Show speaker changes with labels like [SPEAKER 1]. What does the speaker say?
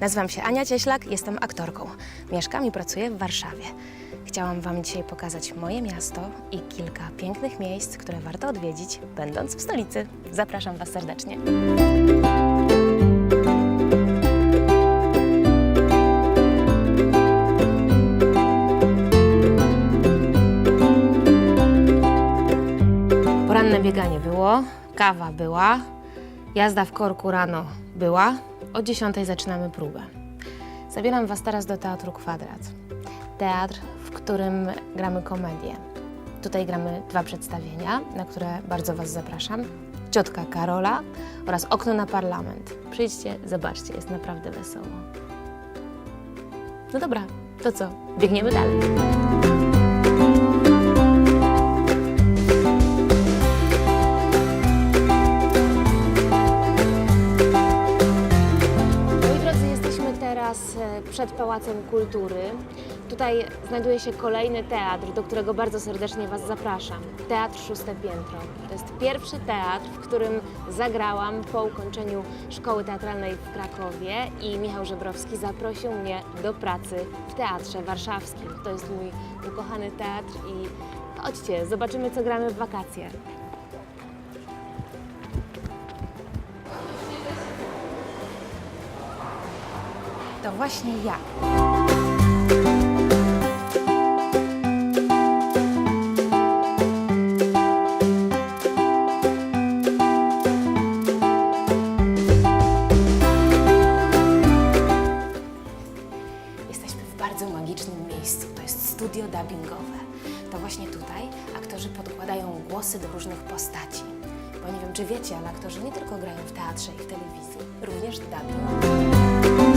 [SPEAKER 1] Nazywam się Ania Cieślak, jestem aktorką. Mieszkam i pracuję w Warszawie. Chciałam Wam dzisiaj pokazać moje miasto i kilka pięknych miejsc, które warto odwiedzić, będąc w stolicy. Zapraszam Was serdecznie. Poranne bieganie było, kawa była, jazda w korku rano była. O 10 zaczynamy próbę. Zabieram Was teraz do Teatru Kwadrat. Teatr, w którym gramy komedię. Tutaj gramy dwa przedstawienia, na które bardzo Was zapraszam. Ciotka Karola oraz Okno na parlament. Przyjdźcie, zobaczcie, jest naprawdę wesoło. No dobra, to co? Biegniemy dalej. Teraz e, przed Pałacem Kultury. Tutaj znajduje się kolejny teatr, do którego bardzo serdecznie Was zapraszam. Teatr Szóste Piętro. To jest pierwszy teatr, w którym zagrałam po ukończeniu Szkoły Teatralnej w Krakowie i Michał Żebrowski zaprosił mnie do pracy w Teatrze Warszawskim. To jest mój ukochany teatr i chodźcie, zobaczymy co gramy w wakacje. To właśnie ja. Jesteśmy w bardzo magicznym miejscu. To jest studio dubbingowe. To właśnie tutaj aktorzy podkładają głosy do różnych postaci. Bo nie wiem, czy wiecie, ale aktorzy nie tylko grają w teatrze i w telewizji, również dubbing.